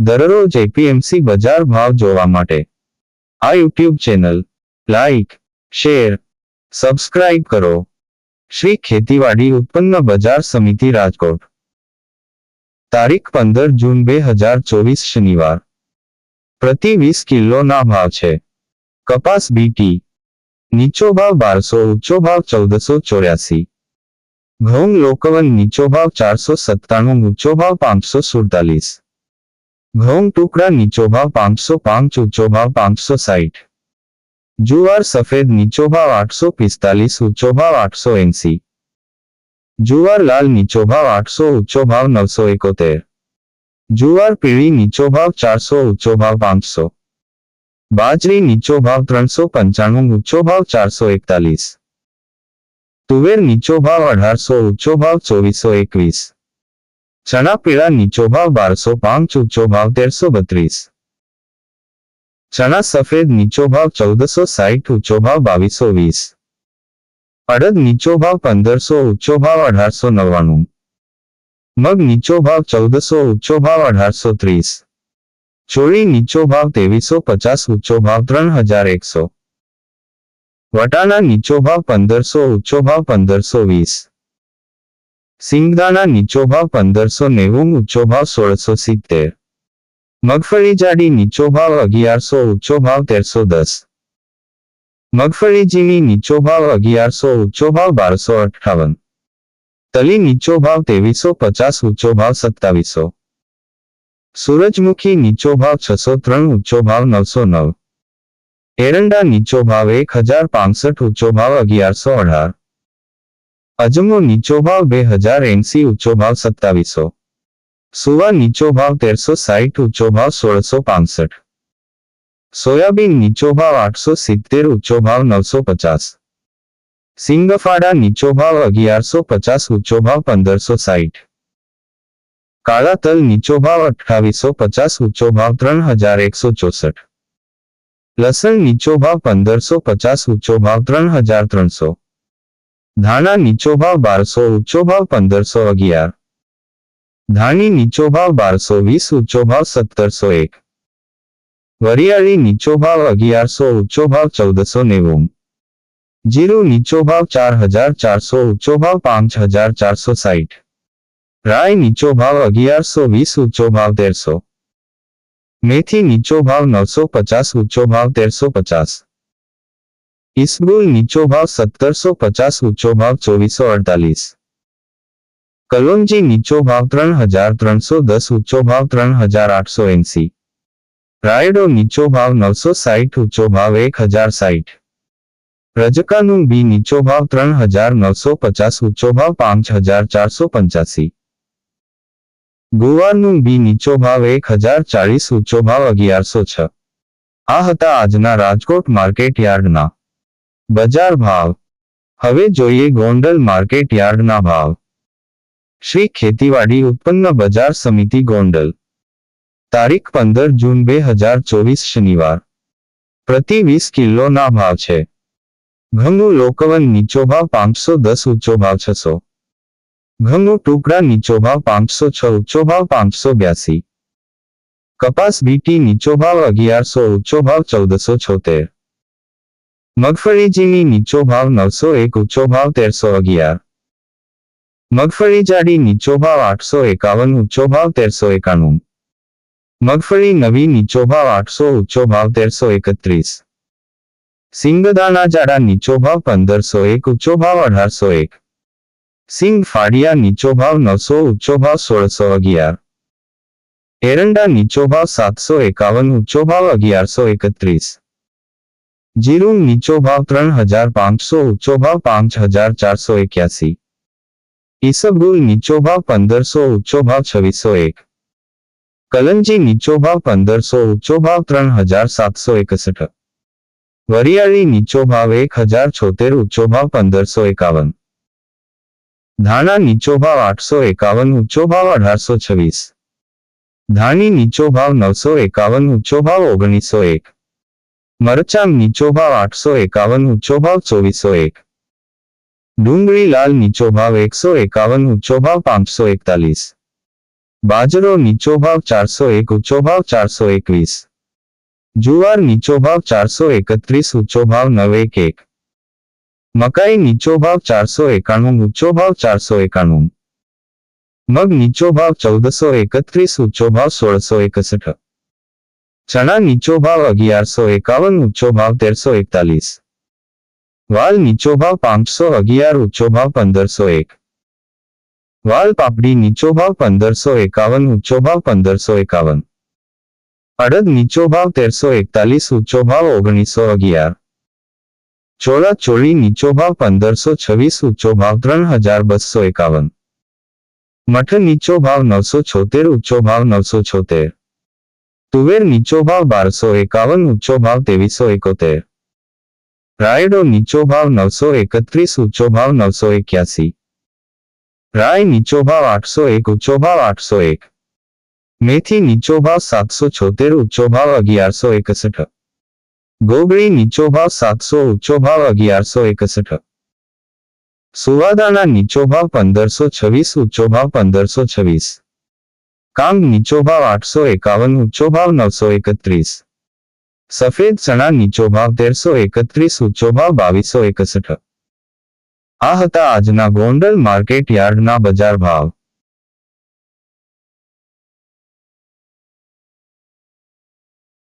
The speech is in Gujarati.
દરરોજ એપીએમસી બજાર ભાવ જોવા માટે. આ YouTube channel like share subscribe કરો. શ્રી ખેતીવાડી ઉત્પન્ન બજાર સમિતિ રાજકોટ. તારીખ પંદર જૂન બે હજાર ચોવીસ શનિવાર. પ્રતિ વીસ કિલોના ભાવ છે. કપાસ બીટી નીચો ભાવ બારસો, ઊંચો ભાવ ચૌદસો ચોર્યાસી. ઘઉં લોકવન નીચો ભાવ ચારસો સત્તાણું, ઊંચો ભાવ પાંચસો સુડતાલીસ. ઘઉં ટુકડા નીચો ભાવ પાંચસો પાંચ ઊંચો ભાવ પાંચસો સાઠ જુવાર સફેદ નીચો ભાવ આઠસો પિસ્તાલીસ ઊંચો ભાવ આઠસો એંસી. જુવાર લાલ નીચો ભાવ આઠસો ઊંચો ભાવ નવસો એકોતેર. જુવાર પીળી નીચો ભાવ ચારસો ઊંચો ભાવ પાંચસો. બાજરી નીચો ભાવ ત્રણસો પંચાણું ઊંચો ભાવ ચારસો એકતાલીસ. તુવેર નીચો ભાવ અઢારસો ઊંચો ભાવ ચોવીસો એકવીસ. ચણા પીળા નીચો ભાવ બારસો પાંચ ઊંચો ભાવ તેરસો બત્રીસ ચણા સફેદ નીચો ભાવ ચૌદસો સાઠ ઊંચો ભાવ બાવીસો વીસ અડદ નીચો ભાવ પંદરસો ઊંચો ભાવ અઢારસો નવ્વાણું મગ નીચો ભાવ ચૌદસો ઊંચો ભાવ અઢારસો ત્રીસ ચોળી નીચો ભાવ ત્રેવીસો પચાસ ઊંચો ભાવ ત્રણ હજાર એકસો વટાણા નીચો ભાવ પંદરસો ઊંચો ભાવ પંદરસો વીસ સિંગદાણા નીચો ભાવ પંદરસો નેવું, ઊંચો ભાવ સોળસો સિત્તેર. મગફળી જાડી નીચો ભાવ અગિયારસો, ઊંચો ભાવ તેરસો દસ. મગફળી ઝીણી નીચો ભાવ અગિયારસો, ઊંચો ભાવ બારસો અઠ્ઠાવન. તલી નીચો ભાવ ત્રેવીસો પચાસ, ઊંચો ભાવ સત્તાવીસો. સૂરજમુખી નીચો ભાવ છસો ત્રણ, ઊંચો ભાવ નવસો નવ. એરંડા નીચો ભાવ એક હજાર પાંસઠ, ઊંચો ભાવ અગિયારસો અઢાર. અજમો નીચો ભાવ બે હજાર એંસી ઊંચો ભાવ સત્તાવીસો. સુવા નીચો ભાવ તેરસો સાહીઠ, ઊંચો ભાવ સોળસો પાંસઠ. સોયાબીન નીચો ભાવ આઠસો સિત્તેર, ઊંચો ભાવ નવસો પચાસ. સિંગફાડા નીચો ભાવ અગિયારસો પચાસ, ઊંચો ભાવ પંદરસો સાહીઠ. કાળા તલ નીચો ભાવ અઠાવીસો પચાસ, ઊંચો ભાવ ત્રણ હજાર એકસો ચોસઠ. લસણ નીચો ભાવ પંદરસો પચાસ, ઊંચો ભાવ ત્રણ હજાર ત્રણસો. ધાણા નીચો ભાવ બારસો ઊંચો ભાવ પંદરસો અગિયાર. ધાણી નીચો ભાવ બારસો વીસ ઊંચો ભાવ સત્તરસો એક. વરિયાળી નીચો ભાવ અગિયારસો ઊંચો ભાવ ચૌદસો નેવું. જીરું નીચો ભાવ ચાર હજાર ચારસો ઊંચો ભાવ પાંચ હજાર ચારસો સાઠ રાય નીચો ભાવ અગિયારસો વીસ ઊંચો ભાવ તેરસો. મેથી નીચો ભાવ નવસો પચાસ ઊંચો ભાવ તેરસો પચાસ. ઇસબુલ નીચો ભાવ સત્તરસો પચાસ, ઊંચો ભાવ ચોવીસો અડતાલીસ. કલોંજી નીચો ભાવ ત્રણ હજાર ત્રણસો દસ, ઊંચો ભાવ ત્રણ હજાર આઠસો એંસી. રાયડો નીચો ભાવ નવસો સાઠ ઊંચો ભાવ એક હજાર સાઠ રજકાનું બી નીચો ભાવ ત્રણ હજાર નવસો પચાસ, ઊંચો ભાવ પાંચ હજાર ચારસો પંચ્યાસી. ગુવારનું બી નીચો ભાવ એક હજાર ચાળીસ ઊંચો ભાવ અગિયારસો છ. આ હતા આજના રાજકોટ માર્કેટ યાર્ડના બજાર ભાવ. હવે જોઈએ ગોંડલ માર્કેટ યાર્ડના ભાવ. શ્રી ખેતીવાડી ઉત્પન્ન બજાર સમિતિ ગોંડલ. તારીખ પંદર જૂન બે હજાર ચોવીસ શનિવાર. પ્રતિ વીસ કિલોના ભાવ છે. ઘઉંનું લોકવન નીચો ભાવ પાંચસો દસ, ઊંચો ભાવ છસો. ઘઉંનું ટુકડા નીચો ભાવ પાંચસો છ, ઊંચો ભાવ પાંચસો બ્યાસી. કપાસ બીટી નીચો ભાવ અગિયારસો, ઊંચો ભાવ ચૌદસો છોતેર. મગફળી ઝીણી નીચો ભાવ નવસો એક, ઊંચો ભાવ તેરસો અગિયાર. મગફળી જાડી નીચો ભાવ આઠસો એકાવન, ઊંચો ભાવ તેરસો એકાણું. મગફળી નવી નીચો ભાવ આઠસો, ઊંચો ભાવ તેરસો એકત્રીસ. સિંગદાણા જાડા નીચો ભાવ પંદરસો એક, ઊંચો ભાવ અઢારસો એક. સિંગ ફાડિયા નીચો ભાવ નવસો, ઊંચો ભાવ સોળસો અગિયાર. એરંડા નીચો ભાવ સાતસો એકાવન, ઊંચો ભાવ અગિયારસો એકત્રીસ. જીરું નીચો ભાવ ત્રણ હજાર પાંચસો, ઊંચો ભાવ પાંચ હજાર ચારસો એક્યાસી. ઈસબગુલ નીચો ભાવ પંદરસો, ઊંચો ભાવ છવ્વીસો એક. કલંજી નીચો ભાવ પંદરસો, ઊંચો ભાવ ત્રણ હજાર સાતસો એકસઠ. વરિયાળી નીચો ભાવ એક હજાર છોતેર, ઊંચો ભાવ પંદરસો એકાવન. ધાણા નીચો ભાવ આઠસો એકાવન, ઊંચો ભાવ અઢારસો છવ્વીસ. ધાણી નીચો ભાવ નવસો એકાવન, ઊંચો ભાવ ઓગણીસો એક. મરચાં નીચો ભાવ આઠસો એકાવન ઊંચો ભાવ ચોવીસો એક. ડુંગળી લાલ નીચો ભાવ એકસો એકાવન ઊંચો ભાવ પાંચસો એકતાલીસ. બાજરો નીચો ભાવ ચારસો એક ઊંચો ભાવ ચારસો એકવીસ. જુવાર નીચો ભાવ ચારસો એકત્રીસ ઊંચો ભાવ નવ એક એક. મકાઈ નીચો ભાવ ચારસો એકાણું ઊંચો ભાવ ચારસો એકાણું. મગ નીચો ભાવ ચૌદસો એકત્રીસ ઊંચો ભાવ સોળસો એકસઠ. ચણા નીચો ભાવ અગિયારસો એકાવન, ઊંચો ભાવ તેરસો એકતાલીસ. વાલ નીચો ભાવ પાંચસો અગિયાર, ઊંચો ભાવ પંદરસો એક. વાલ પાપડી નીચો ભાવ પંદરસો એકાવન, ઊંચો ભાવ પંદરસો એકાવન. અડદ નીચો ભાવ તેરસો એકતાલીસ, ઊંચો ભાવ ઓગણીસો અગિયાર. ચોળા ચોળી નીચો ભાવ પંદરસો છવ્વીસ, ઊંચો ભાવ ત્રણ હજાર બસો એકાવન. મઠ નીચો ભાવ નવસો છોતેર, ઊંચો ભાવ નવસો છોતેર. તુવેર નીચો ભાવ બારસો એકાવન, ઊંચો ભાવ ત્રેવીસો એકોતેર. રાયડો નીચો ભાવ નવસો એકત્રીસ, ઊંચો ભાવ નવસો એક્યાસી. રાય નીચો ભાવ આઠસો એક, ઊંચો ભાવ આઠસો એક. મેથી નીચો ભાવ સાતસો છોતેર, ઊંચો ભાવ અગિયારસો એકસઠ. ગોગળી નીચો ભાવ સાતસો, ઊંચો ભાવ અગિયારસો એકસઠ. સુવાદાના નીચો ભાવ પંદરસો છવ્વીસ, ઊંચો ભાવ પંદરસો છવ્વીસ. કાંગ નીચો ભાવ આઠસો એકાવન ઊંચો ભાવ નવસો એકત્રીસ. સફેદ ચણા નીચો ભાવ તેરસો એકત્રીસ ઊંચો ભાવ બાવીસો એકસઠ. આ હતા આજના ગોંડલ માર્કેટ યાર્ડના બજાર ભાવ.